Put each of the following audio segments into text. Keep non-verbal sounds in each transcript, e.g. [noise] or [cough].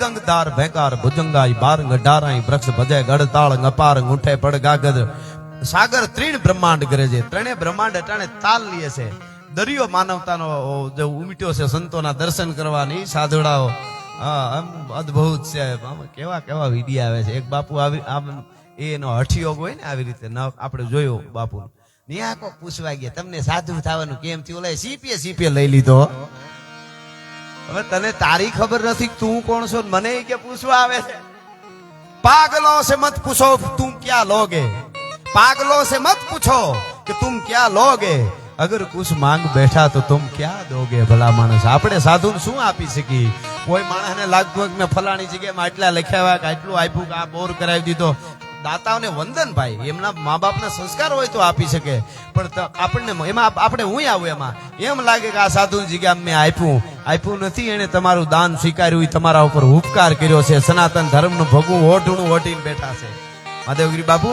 ગંગધાર ભેકાર ભુજંગાઈ, બારંગ, ડારાઈ, વૃક્ષ ભજે, ગડતાળ ગપાર ઉઠે પડ ગાગર સાગર ત્રીણ બ્રહ્માંડ કરે છે. ત્રણે બ્રહ્માંડ અટાણે તાલ લીએ છે. દરિયો માનવતાનો જે ઉમટ્યો છે સંતોના દર્શન કરવાની સાધુડાઓ. આમ છે. કેવા કેવા વિધિ આવે છે. એક બાપુ આવી, આમ એનો હઠિયોગ હોય ને આવી રીતે આપણે જોયો બાપુ ન્યા કોક પૂછવા ગયા, તમને સાધુ થવાનું કેમ થયું? ઓલા સીપીએ સીપીએ લઈ લીધો. હવે તને તારી ખબર નથી તું કોણ છો મને કે પૂછવા આવે છે. પાગલો સે મત પૂછો તું ક્યાં લોગે? પાગલો સે મત પૂછો કે તું ક્યાં લોગે? અગર કુછ માંગ બેઠા તો તુમ ક્યાં દોગે ભલા માણસ? આપણે સાધુ શું આપી શકી? કોઈ માણસને લાગતું મેં ફલાણી જગ્યાએ આટલા લખ્યા કે આટલું આપ્યું કે આ બોર કરાવી દીધો. દાતાઓને વંદન ભાઈ. એમના મા બાપના સંસ્કાર હોય તો આપી શકે. પણ આપણને એમાં આપણે હું આવું એમાં. એમ લાગે કે આ સાધુ જગ્યા મેં આપ્યું. આપ્યું નથી એને તમારું દાન સ્વીકાર્યું તમારા ઉપર ઉપકાર કર્યો છે. સનાતન ધર્મનું ભગવું ઓઢણું ઓઢીને બેઠા છે. મહાદેવગીરી બાપુ,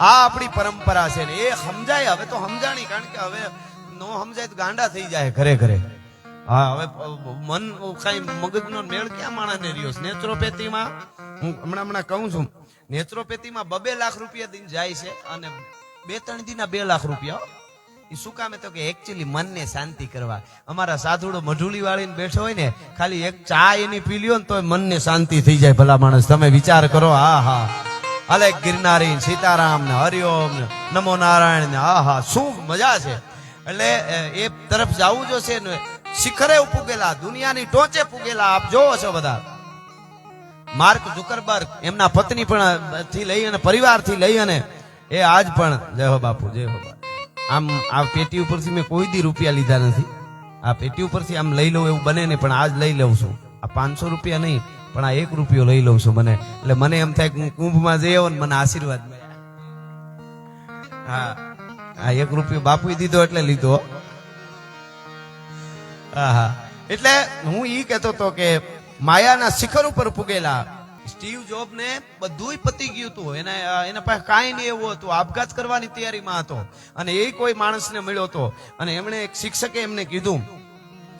આ આપણી પરંપરા છે ને, એ સમજાય હવે તો સમજાણી, કારણ કે હવે નો સમજાય તો ગાંડા થઈ જાય ઘરે ઘરે. હા, હવે મન કઈ મગજનો મેળ ક્યાં માણસને રહ્યો? છે નેત્રોપેથીમાં હું હમણાં હમણાં કહું છું. નેત્રોપેથીમાં બબે લાખ રૂપિયા દિન જાય છે અને બે ત્રણ દિના બે લાખ રૂપિયા એ શું કામે? તો કે એકચ્યુઅલી મનને શાંતિ કરવા. અમારા સાધુડો મઢુલી વાળીને બેઠો હોય ને, ખાલી એક ચા એની પી લ્યો ને તો મનને શાંતિ થઈ જાય ભલા માણસ. તમે વિચાર કરો હા હા અલે ગિરનારી સીતારામ ને હરિઓમ ને નમો નારાયણ ને હા હા શું મજા છે. એટલે એ તરફ જવું જોશે ને, શિખરે પૂગેલા દુનિયાની ટોચે પૂગેલા, આપ જોવો છો બધા. માર્ક જુકરબર્ગ એમના પત્ની પણ થી લઈ અને પરિવારથી લઈ અને એ આજ પણ જય હો બાપુ, જય હો આમ, આ પેટી ઉપરથી મેં કોઈ દી રૂપિયા લીધા નથી. આ પેટી ઉપરથી આમ લઈ લઉં એવું બને નહીં, પણ આજ લઈ લઉં છું. આ પાંચસો રૂપિયા નહીં, પણ આ એક રૂપિયો લઈ લઉં છું મને. એટલે મને એમ થાય કે હું કુંભમાં જઈ આવો મને આશીર્વાદ મળ્યા હા, આ એક રૂપિયો બાપુએ દીધો એટલે લીધો. હા હા એટલે હું એ કહેતો હતો કે માયાના શિખર ઉપર પૂગેલા સ્ટીવ જોબ ને બધું પતી ગયું હતું. એને એના પાસે કાંઈ નહીં એવું હતું. આપઘાત કરવાની તૈયારીમાં હતો. અને એ કોઈ માણસને મળ્યો હતો. અને એમણે એક શિક્ષકે એમને કીધું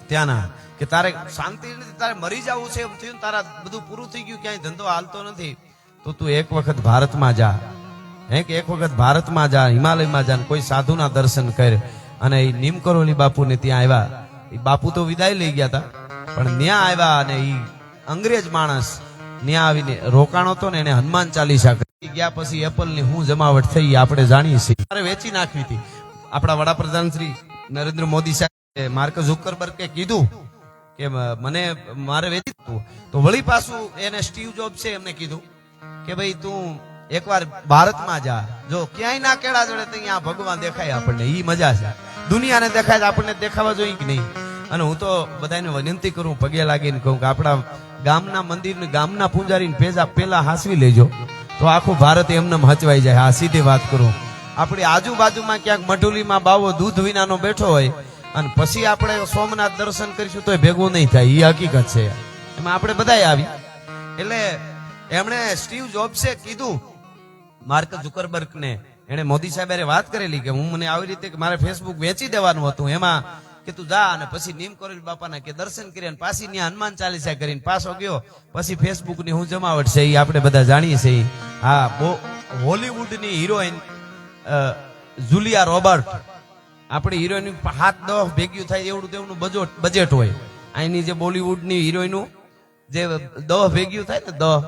ત્યાંના કે તારે શાંતિ નથી, તારે મરી જવું છે એમ થયું તારા બધું પૂરું થઈ ગયું, ક્યાંય ધંધો હાલતો નથી. તો તું એક વખત ભારતમાં જા. હે કે એક વખત ભારતમાં જા, હિમાલયમાં જા કોઈ સાધુના દર્શન કર. અને એ નીમકરોલી બાપુને ત્યાં આવ્યા. એ બાપુ તો વિદાય લઈ ગયા હતા પણ ત્યાં આવ્યા અને એ અંગ્રેજ માણસ ત્યાં આવીને રોકાણો હતો ને એને હનુમાન ચાલીસા કરી. ગયા પછી એપલની હું જમાવટ થઈ, આપણે જાણીએ છીએ. મારે વેચી નાખવી હતી. આપણા વડાપ્રધાન શ્રી નરેન્દ્ર મોદી સાહેબ માર્ક ઝુકરબર્ગે કીધું કે મને, મારે વેચી હતું તો વળી પાછું એને સ્ટીવ જોબ છે, એમને કીધું કે, ભાઈ, તું એકવાર ભારતમાં જા. જો ક્યાંય ના કેળા જોડે તો અહીંયા ભગવાન દેખાય આપણને. ઈ મજા છે. દુનિયાને દેખાય આપણને દેખાવા જોઈએ કે નહીં? અને હું તો બધાને વિનંતી કરું, પગે લાગીને કહું કે આપણા ગામના મંદિરને ગામના પૂજારીને ભેજા પેલા હાંસવી લેજો. તો આખું ભારત એમને હચવાઈ જાય. આ સીધી વાત કરું. આપણી આજુબાજુમાં ક્યાંક મઢુલીમાં બાવો દૂધ વિનાનો બેઠો હોય અને પછી આપણે સોમનાથ દર્શન કરીશું તો ભેગું નહીં થાય. એ હકીકત છે. એમાં આપણે બધાય આવી. એટલે એમણે સ્ટીવ જોબ્સે કીધું, માર્ક ઝુકરબર્ગ ને એને મોદી સાહેબ વાત કરેલી કે હું મને આવી રીતે મારે ફેસબુક વેચી દેવાનું હતું. એમાં કે તું જા અને પછી નીમ કરેલ બાપાના કે દર્શન કરી અને પાછી ત્યાં હનુમાન ચાલીસા કરીને પાછો ગયો. પછી ફેસબુકની હું જમાવટ છે એ આપણે બધા જાણીએ છીએ. હા હોલીવુડની હિરોઈન જુલિયા રોબર્ટ. આપણી હિરોઈન હાથ દહ ભેગ્યું થાય એવડું તેવડું બજેટ બજેટ હોય. અહીંની જે બોલીવુડની હિરોઈનું જે દહ ભેગ્યું થાય ને દહ.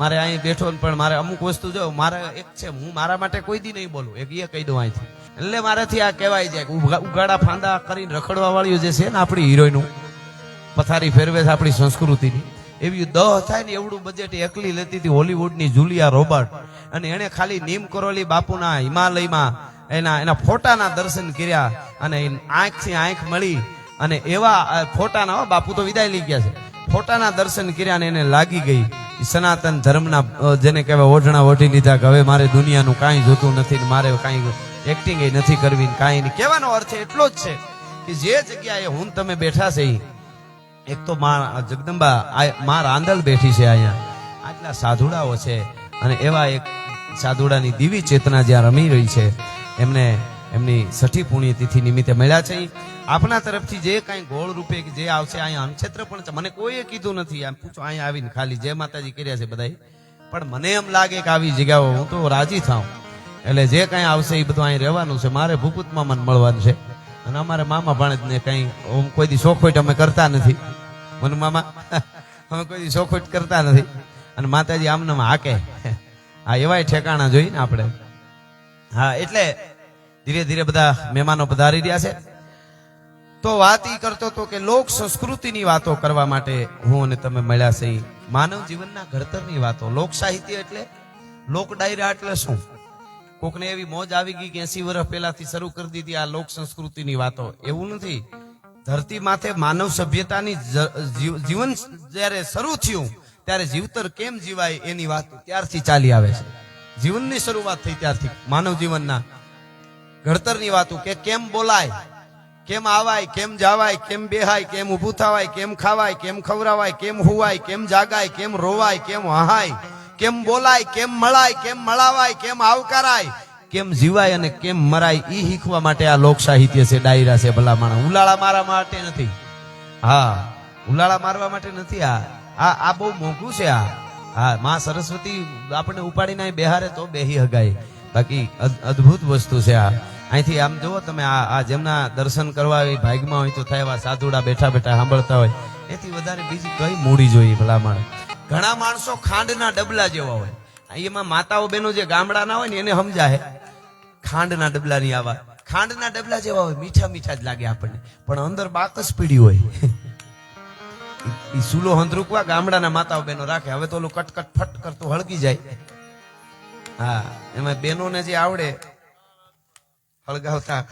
મારે અહીં બેઠો પણ મારે અમુક વસ્તુ જો, મારે એક છે, હું મારા માટે કોઈ દી નહીં બોલું. એક એ કહી દઉં અહીંથી. એટલે મારાથી આ કહેવાય છે ઉગાડા ફાંદા કરીને રખડવા વાળ્યું જે છે ને આપણી હિરોઈનું, પથારી ફેરવે છે આપણી સંસ્કૃતિની. એવી દહ થાય ને એવડું બજેટ એકલી લેતી હતી હોલીવુડની જુલિયા રોબર્ટ. અને એણે ખાલી નીમ કરોલી બાપુના હિમાલયમાં એના એના ફોટાના દર્શન કર્યા અને આંખથી આંખ મળી. અને એવા ફોટાના બાપુ તો વિદાય લઈ ગયા છે. ફોટાના દર્શન કર્યા ને એને લાગી ગઈ. સનાતન ધર્મના જેને કહેવાય ઓઢણા ઓઢી લીધા કે હવે મારે દુનિયાનું કાંઈ જોતું નથી ને મારે કાંઈ એક્ટિંગ નથી કરવી કાંઈ નહીં. કહેવાનો અર્થ એટલો જ છે કે જે જગ્યાએ હું તમે બેઠા છે, એક તો માં જગદંબા માં રાંદલ બેઠી છે અહીંયા. આટલા સાધુડાઓ છે અને એવા એક સાધુડાની દિવી ચેતના જ્યાં રમી રહી છે, એમને એમની છઠ્ઠી પુણ્યતિથિ નિમિત્તે મળ્યા છે. આપના તરફથી જે કાંઈ ગોળ રૂપે જે આવશે અહીંયા અનક્ષેત્ર પણ છે. મને કોઈએ કીધું નથી. આમ પૂછો, અહીંયા આવીને ખાલી જય માતાજી કર્યા છે બધાય. પણ મને એમ લાગે કે આવી જગ્યાઓ હું તો રાજી થાઉં. એટલે જે કાંઈ આવશે એ બધું અહીં રહેવાનું છે. મારે ભૂકુત મને મળવાનું છે. અને અમારે મામા ભાણેજને કંઈ, હું કોઈ દી શોખોટ અમે કરતા નથી. મને મામા, અમે કોઈ દી શોખોટ કરતા નથી. અને માતાજી આમને હાકે. હા એવાય ઠેકાણા જોઈ ને આપણે. હા, એટલે ધીરે ધીરે બધા મહેમાનો પધારી રહ્યા છે. તો વાત ઈ કરતો હતો કે લોક સંસ્કૃતિની વાતો કરવા માટે હું અને તમે મળ્યા છે. માનવ જીવનના ઘડતરની વાતો. લોક સાહિત્ય એટલે લોક ડાયરા એટલે શું? કોકને એવી મોજ આવી ગઈ કે એસી વર્ષ પહેલાથી શરૂ કરી દીધી આ લોક સંસ્કૃતિની વાતો. એવું નથી. ધરતી માથે માનવ સભ્યતાની જીવન જ્યારે શરૂ થયું, ત્યારે જીવતર કેમ જીવાય એની વાત ત્યારથી ચાલી આવે છે. જીવનની શરૂઆત થઈ ત્યારથી. માનવ જીવનના ઘડતરની વાતો કે કેમ બોલાય, કેમ આવાય, કેમ જાવાય, કેમ બેહાય, કેમ ઊભું થવાય, કેમ ખાવાય, કેમ ખવરાવાય કેમ હુવાય, કેમ જાગાય, કેમ રોવાય, કેમ હહાય કેમ બોલાય, કેમ મળાય, કેમ મળાવાય, કેમ આવકારાય, કેમ જીવાય અને કેમ મરાય એ શીખવા માટે આ લોક સાહિત્ય છે, ડાયરા છે ભલા માણસ ઉલાળા મારવા માટે નથી. હા, ઉલાળા મારવા માટે નથી આ. આ આ બહુ મોંઘું છે આ. હા, માં સરસ્વતી આપણે ઉપાડીને બેહારે તો બેહી હગાય. બાકી અદ- અદ્ભુત વસ્તુ છે આ. અહીંથી આમ જુઓ તમે, આ આ જેમના દર્શન કરવા એ ભાગમાં હોય તો થાય, એવા સાધુડા બેઠા બેઠા સાંભળતા હોય, એથી વધારે બીજી કઈ મૂડી જોઈએ ભલા માણસ ઘણા માણસો ખાંડના ડબલા જેવા હોય. એમાં માતાઓ બહેનો જે ગામડાના હોય ને એને સમજાય. ખાંડના ડબલાની આવા. ખાંડના ડબલા જેવા હોય, મીઠા મીઠા જ લાગે આપણને. પણ અંદર બાકસ પીડી હોય. એ સુલો હંધરૂકવા ગામડાના માતાઓ બહેનો રાખે. હવે તો ઓલું કટકટ ફટ કરતું હળગી જાય. હા, એમાં બહેનોને જે આવડે, હળગાવતા.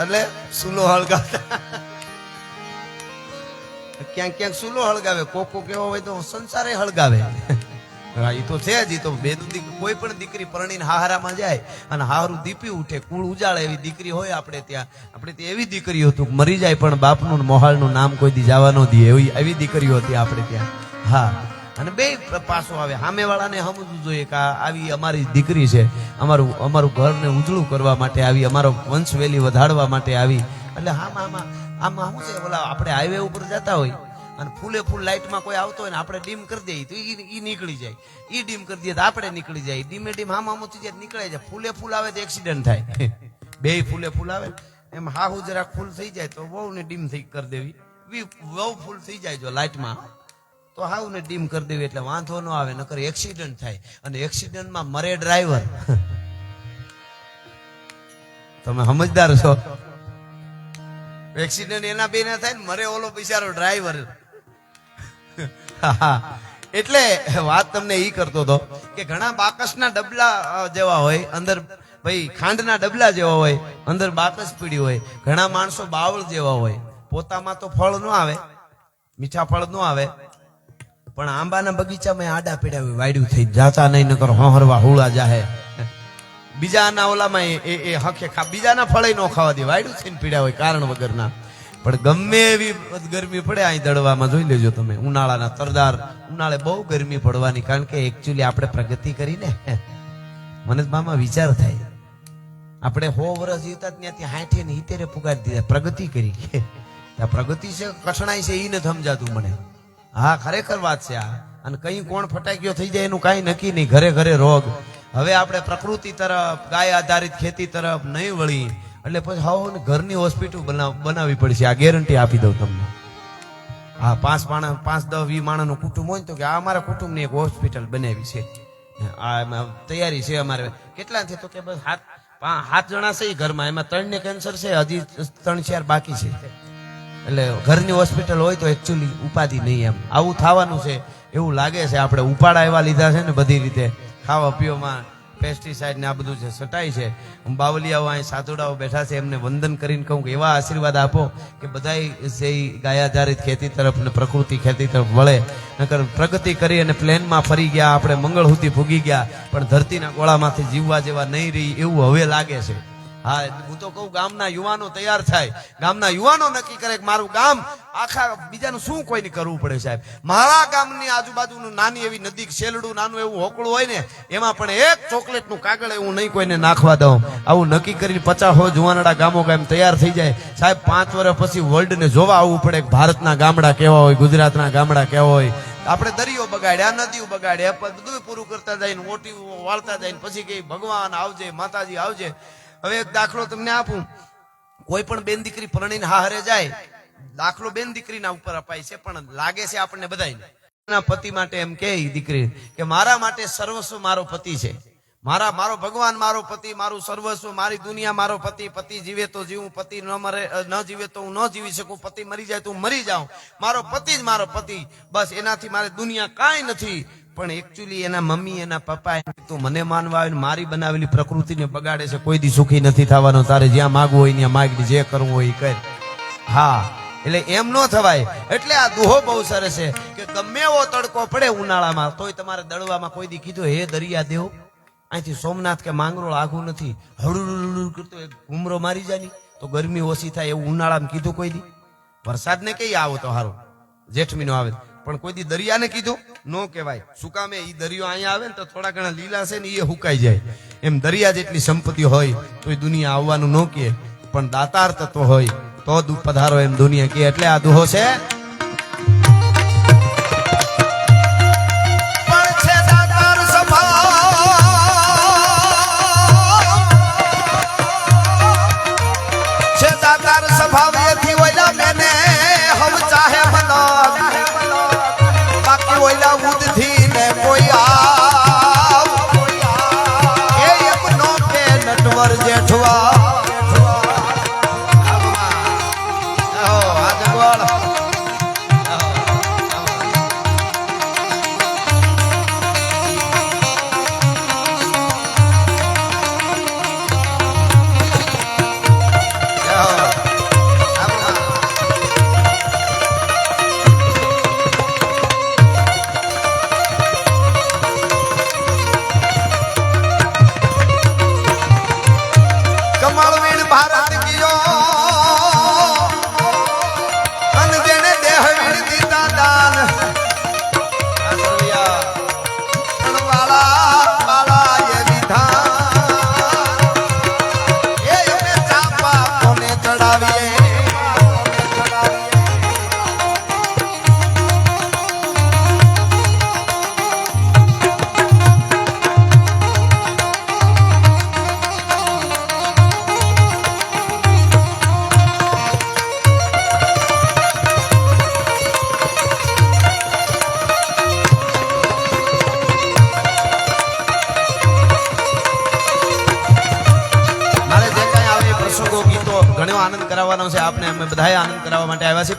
એટલે સુલો હળગાવતા. ક્યાંક ક્યાંક સુલો હળગાવે કોકો કેવો હોય તો સંસારે હળગાવે. [laughs] હા એ તો છે જ એ તો બે કોઈ પણ દીકરી પરણીને હાહારામાં જાય અને હારું દીપી ઉઠે કુળ ઉજાળે એવી દીકરી હોય આપણે ત્યાં. આપણે ત્યાં એવી દીકરીઓ હતું મરી જાય પણ બાપનું મોહાળનું નામ કોઈ દી જવા ન દે. એવી એવી દીકરીઓ હતી આપણે ત્યાં. હા. અને બે પાસો આવે. સામેવાળાને સમજવું જોઈએ કે આવી અમારી દીકરી છે. અમારું અમારું ઘરને ઉજળું કરવા માટે આવી અમારો વંશવેલી વધારવા માટે આવી. એટલે આમાં આમાં આમાં શું છે? બોલા આપણે હાઈવે ઉપર જતા હોય અને ફૂલે ફૂલ લાઈટમાં કોઈ આવતો હોય ને આપણે ડીમ કરી દઈએ તો ઈ નીકળી જાય. એ ડીમ કરી દઈએ તો આપણે નીકળી જાય. ડીમે ડીમ હામ આમ થઈ જાય નીકળે જાય. ફૂલે ફૂલ આવે તો એક્સિડન્ટ થાય. [laughs] બે ફૂલે ફૂલ આવે એમ હાહુ જરાક ફૂલ થઈ જાય તો બહુ ને ડીમ થઈ કરી દેવી. વી બહુ ફૂલ થઈ જાય જો લાઈટમાં તો હાવ ને ડીમ કરી દેવી એટલે વાંધો ન આવે, નકર એક્સિડન્ટ થાય. અને એક્સિડન્ટમાં મરે ડ્રાઈવર [laughs] તમે સમજદાર છો? એક્સિડન્ટ એના બે ના થાય ને, મરે ઓલો બિચારો ડ્રાઈવર એટલે વાત તમને એ કરતો હતો કે ઘણા બાકસના ડબલા જેવા હોય, અંદર ભાઈ ખાંડના ડબલા જેવા હોય, અંદર બાકસ પીડી હોય, ઘણા માણસો બાવળ જેવા હોય. પોતામાં તો ફળ ન આવે, મીઠા ફળ ન આવે. પણ આંબાના બગીચામાં આડા પીડા વાયડું થઈ, જાતા નહીં, નકર હોહરવા હુળા જાહે. બીજાના ઓલામાં એ- એ હખે ખા બીજાના ફળે ન ખાવા દે. વાયડું થઈને પીડ્યા હોય કારણ વગરના. પણ ગમે એવી ગરમી પડે અહીં દડવામાં, જોઈ લેજો તમે, ઉનાળાના તરદાર. ઉનાળે બહુ ગરમી પડવાની, કારણ કે એકચ્યુઅલી આપણે પ્રગતિ કરીને મને મામા વિચાર થાય. આપણે હો વર્ષ જીવતા ત્યાંથી હાઠે ને હિતેરે પુગાડી દીધા. પ્રગતિ કરી. આ પ્રગતિ છે, કઠણાઈ છે એ નથી સમજાતું મને. હા, ખરેખર વાત છે આ. અને કઈ કોણ ફટાક્યો થઈ જાય એનું કાંઈ નક્કી નહીં. ઘરે ઘરે રોગ. હવે આપણે પ્રકૃતિ તરફ, ગાય આધારિત ખેતી તરફ નહીં વળી, એટલે પછી હો ને ઘરની હોસ્પિટલ બનાવ, બનાવવી પડશે. આ ગેરંટી આપી દઉં તમને. હા પાંચ માણસ પાંચ દસ વી માણસનું કુટુંબ હોય ને તો કે આ અમારા કુટુંબની એક હોસ્પિટલ બનાવી છે. આ તૈયારી છે અમારે. કેટલા છે તો કે બસ હાથ હાથ જણા છે ઘરમાં. એમાં ત્રણ ને કેન્સર છે, હજી ત્રણ ચાર બાકી છે. એટલે ઘરની હોસ્પિટલ હોય તો એકચ્યુઅલી ઉપાધિ નહીં એમ. આવું થવાનું છે. એવું લાગે છે આપણે ઉપાડા એવા લીધા છે ને બધી રીતે. ખાવા પીવામાં પેસ્ટિસાઇડ ને આ બધું છે છટાઈ છે. બાવલિયાઓ અહીં સાધુડાઓ બેઠા છે, એમને વંદન કરીને કહું કે એવા આશીર્વાદ આપો કે બધાય જે ગાય આધારિત ખેતી તરફ ને પ્રકૃતિ ખેતી તરફ વળે. નકર પ્રગતિ કરી અને પ્લેનમાં ફરી ગયા, આપણે મંગળહૂતિ ભૂગી ગયા, પણ ધરતીના ગોળામાંથી જીવવા જેવા નહીં રહી એવું હવે લાગે છે. હા, હું તો કહું ગામના યુવાનો તૈયાર થાય. ગામના યુવાનો નક્કી કરે કે મારું ગામ આખા બીજાનું શું કોઈને કરવું પડે સાહેબ? મારા ગામની આજુબાજુનું નાની એવી નદી, શેલડું, નાનું એવું હોકળું હોય ને, એમાં પણ એક ચોકલેટનું કાગળ એવું નહીં કોઈને નાખવા દઉં. આવું નક્કી કરીને પચાસ હો જુવાનડા ગામો ગામ તૈયાર થઈ જાય. સાહેબ, પાંચ વર્ષ પછી વર્લ્ડ ને જોવા આવવું પડે કે ભારતના ગામડા કેવા હોય, ગુજરાતના ગામડા કેવા હોય. આપણે દરિયો બગાડ્યા, નદીઓ બગાડ્યા બધું પૂરું કરતા જઈને ઓટી વાળતા જઈને પછી કઈ ભગવાન આવજે, માતાજી આવજે. હવે એક દાખલો તમને આપું. કોઈ પણ બેન દીકરી પરણીને હારે જાય, દાખલો બેન દીકરીના ઉપર અપાય છે, પણ લાગે છે આપણને બધાય એના પતિ માટે એમ કે દીકરી, કે મારા માટે સર્વસ્વ મારો પતિ છે. મારા, મારો ભગવાન મારો પતિ, મારું સર્વસ્વ, મારી દુનિયા મારો પતિ પતિ જીવે તો જીવું, પતિ ન મરે ન જીવે તો હું ન જીવી શકું, પતિ મરી જાય તો હું મરી જાઉં. મારો પતિ જ મારો પતિ. બસ એનાથી મારે દુનિયા કાંઈ નથી. પણ એકચ્યુઅલી એના મમ્મી, એના પપ્પા તું મને માનવા આવે મારી બનાવેલી પ્રકૃતિને બગાડે છે, કોઈ દી સુખી નથી થવાનો, તારે જ્યાં માગવું હોય ત્યાં માગ જે કરવું હોય એ કર. હા, એટલે એમ ન થવાય. એટલે આ દુહો બહુ સરસ છે કે ગમે એવો તડકો પડે ઉનાળામાં, તોય તમારે દળવામાં કોઈ દી કીધું, હે દરિયા દેવ, અહીંથી સોમનાથ કે માંગરોળ આઘું નથી. હળું કરતો એક ઘૂમરો મારી જાની, તો ગરમી ઓછી થાય એવું ઉનાળામાં કીધું કોઈ દી. વરસાદ ને કઈ આવો તો હારું, જેઠમીનો આવે. પણ કોઈ દી દરિયાને કીધું? નો કહેવાય. શું કામે એ? દરિયો અહીંયા આવે ને તો થોડા ઘણા લીલા છે ને એ હુકાઈ જાય. એમ દરિયા જેટલી સંપત્તિ હોય તો એ દુનિયા આવવાનું ન કહે. પણ દાતાર તત્વ હોય તો પધારો એમ દુનિયા કહે. એટલે આ દુહો છે કરાવવાનો છે. આપને અમે બધાએ આનંદ કરાવવા માટે આવ્યા છીએ.